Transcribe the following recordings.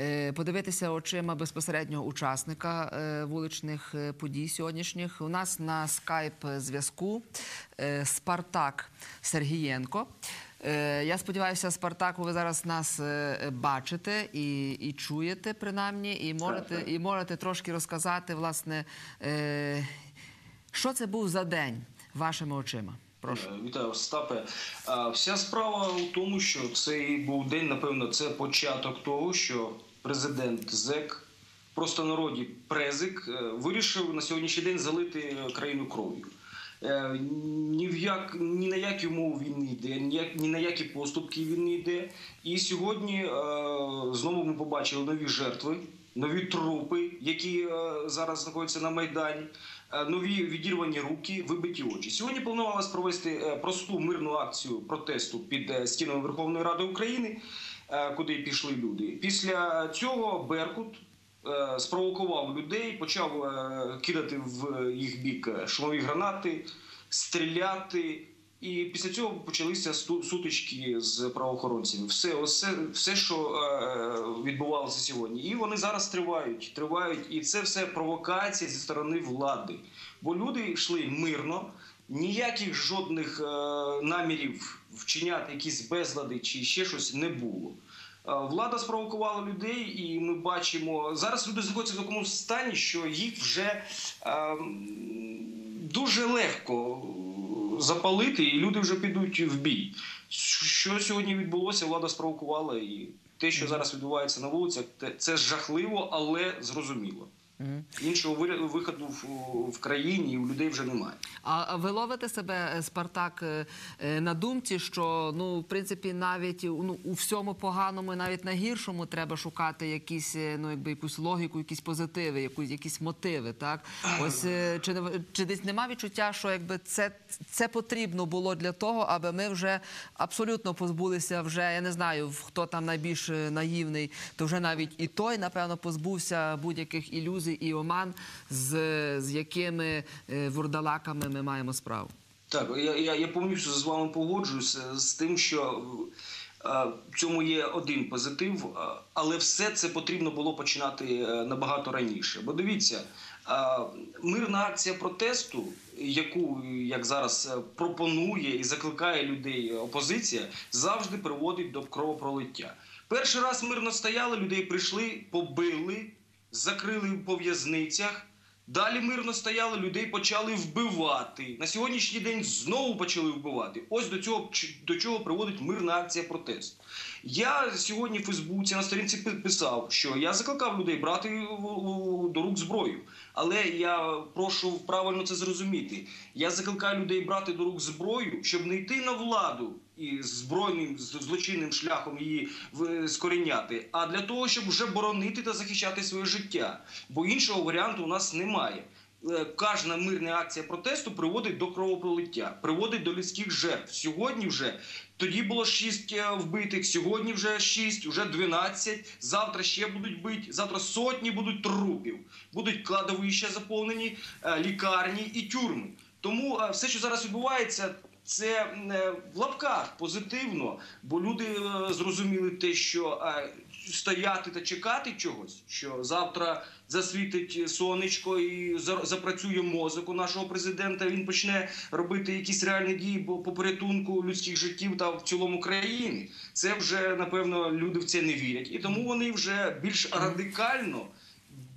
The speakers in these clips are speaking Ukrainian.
е, подивитися очима безпосереднього учасника е, вуличних е, подій сьогоднішніх. У нас на скайп зв'язку Спартак Сергієнко. Я сподіваюся, Спартаку, ви зараз нас бачите і, і чуєте принаймні, і можете, і можете трошки розказати, власне, що це був за день вашими очима. Прошу. Вітаю, Остапе. Вся справа у тому, що цей був день, напевно, це початок того, що президент ЗЕК, просто народі Презик, е, вирішив на сьогоднішній день залити країну кров'ю. Е, Ні, в як, ні на які умови він не йде, ні, на які поступки він не йде. І сьогодні е, знову ми побачили нові жертви, нові трупи, які зараз знаходяться на Майдані, нові відірвані руки, вибиті очі. Сьогодні планувалось провести просту мирну акцію протесту під стінами Верховної Ради України, куди пішли люди. Після цього Беркут е, спровокував людей, почав е, кидати в їх бік е, шумові гранати, стріляти. І після цього почалися сутички з правоохоронцями. Все, все, все, що е, відбувалося сьогодні. І вони зараз тривають, тривають. І це все провокація зі сторони влади. Бо люди йшли мирно, ніяких жодних е, намірів вчиняти якісь безлади чи ще щось не було. Е, Влада спровокувала людей, і ми бачимо зараз. Люди знаходяться в такому стані, що їх вже е, дуже легко запалити, і люди вже підуть в бій. Що сьогодні відбулося, влада спровокувала, і те, що зараз відбувається на вулицях, це жахливо, але зрозуміло. Іншого виходу в, в країні у людей вже немає. А ви ловите себе, е, Спартак, е, е, на думці, що ну, в принципі, навіть ну, у всьому поганому, навіть на гіршому треба шукати якісь, ну, якби якусь логіку, якісь позитиви, якусь, якісь мотиви. Так? Ось чи, чи десь нема відчуття, що якби це, це потрібно було для того, аби ми вже абсолютно позбулися вже, я не знаю, хто там найбільш наївний, то вже навіть і той, напевно, позбувся будь-яких ілюзій і оман, з, з якими е, вурдалаками ми маємо справу. Так, я, я, я повністю з вами погоджуюся з тим, що е, в цьому є один позитив, е, але все це потрібно було починати е, набагато раніше. Бо дивіться, е, мирна акція протесту, яку як зараз е, пропонує і закликає людей опозиція, завжди приводить до кровопролиття. Перший раз мирно стояли, людей прийшли, побили, закрили по в'язницях. Далі мирно стояли, людей почали вбивати. На сьогоднішній день знову почали вбивати. Ось до цього до чого приводить мирна акція протесту. Я сьогодні в Фейсбуці на сторінці пи- писав, що я закликав людей брати в- в- до рук зброю. Але я прошу правильно це зрозуміти. Я закликаю людей брати до рук зброю, щоб не йти на владу і збройним злочинним шляхом її скоріняти, а для того, щоб вже боронити та захищати своє життя. Бо іншого варіанту у нас немає. Е, Кожна мирна акція протесту приводить до кровопролиття, приводить до людських жертв. Сьогодні вже тоді було 6 вбитих, сьогодні вже 6, вже 12, завтра ще будуть бити, завтра сотні будуть трупів, будуть кладовища заповнені, е, лікарні і тюрми. Тому е, все, що зараз відбувається, це е, в лапках позитивно, бо люди е, зрозуміли те, що е, стояти та чекати чогось, що завтра засвітить сонечко і запрацює мозок у нашого президента. Він почне робити якісь реальні дії по по порятунку людських життів та в цілому країни. Це вже напевно люди в це не вірять, і тому вони вже більш радикально.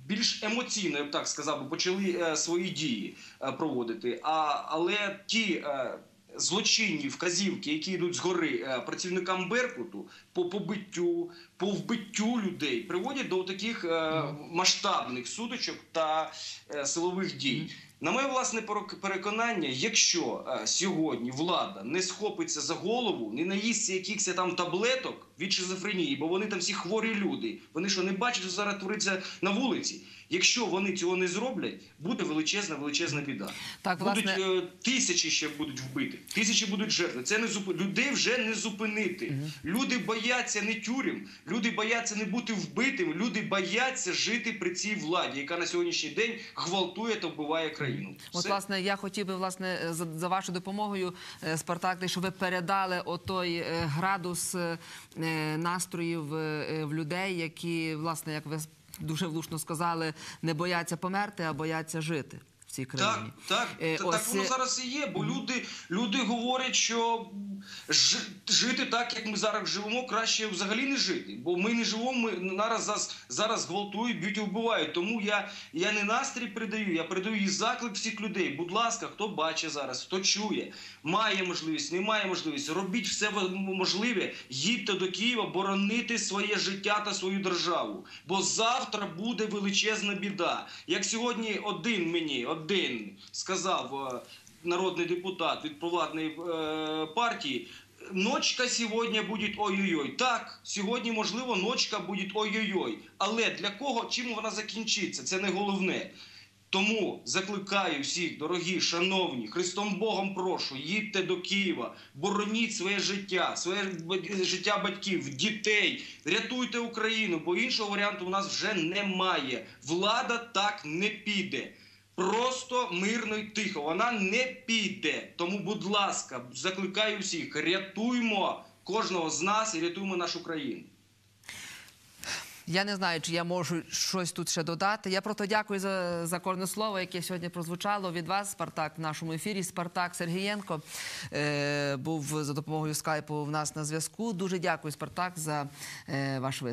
Більш емоційно, я б так сказав, почали е, свої дії е, проводити. А, але ті е, злочинні вказівки, які йдуть згори е, працівникам Беркуту по побиттю, по вбиттю людей, приводять до таких е, масштабних сутичок та е, силових дій. На моє власне перек- переконання, якщо сьогодні влада не схопиться за голову, не наїсться якихось там таблеток від шизофренії, бо вони там всі хворі люди. Вони що не бачать, що зараз твориться на вулиці. Якщо вони цього не зроблять, буде величезна величезна біда. Так, будуть е, тисячі ще будуть вбиті, тисячі будуть жертви. Це не зуп... людей вже не зупинити. Люди бояться не тюрем, люди бояться не бути вбитими. Люди бояться жити при цій владі, яка на сьогоднішній день гвалтує та вбиває країну. От, власне, я хотів би власне за, за вашою допомогою, е, Спартак, щоб ви передали отой е, градус е, е, настроїв е, в людей, які, власне, як ви дуже влучно сказали, не бояться померти, а бояться жити цій Так, країні. так, Е, та- ось, так воно е, зараз і є, бо люди, люди говорять, що ж- жити так, як ми зараз живемо, краще взагалі не жити. Бо ми не живемо, ми зараз, зараз, зараз гвалтують, б'ють і вбивають. Тому я, я не настрій передаю, я передаю і заклик всіх людей. Будь ласка, хто бачить зараз, хто чує, має можливість, не має можливість, робіть все можливе, їдьте до Києва, боронити своє життя та свою державу. Бо завтра буде величезна біда. Як сьогодні один мені, один сказав е, народний депутат від провладної е, партії. Ночка сьогодні буде ой-ой-ой. Так, сьогодні, можливо, ночка буде ой-ой-ой. Але для кого, чим вона закінчиться? Це не головне. Тому закликаю всіх, дорогі, шановні, Христом Богом прошу, їдьте до Києва, бороніть своє життя, своє життя батьків, дітей, рятуйте Україну, бо іншого варіанту у нас вже немає. Влада так не піде. Просто мирно й тихо. Вона не піде. Тому, будь ласка, закликаю всіх, рятуймо кожного з нас і рятуймо нашу країну. Я не знаю, чи я можу щось тут ще додати. Я просто дякую за, за кожне слово, яке сьогодні прозвучало від вас, Спартак, в нашому ефірі. Спартак Сергієнко е, був за допомогою скайпу в нас на зв'язку. Дуже дякую, Спартак, за е, ваш виступ.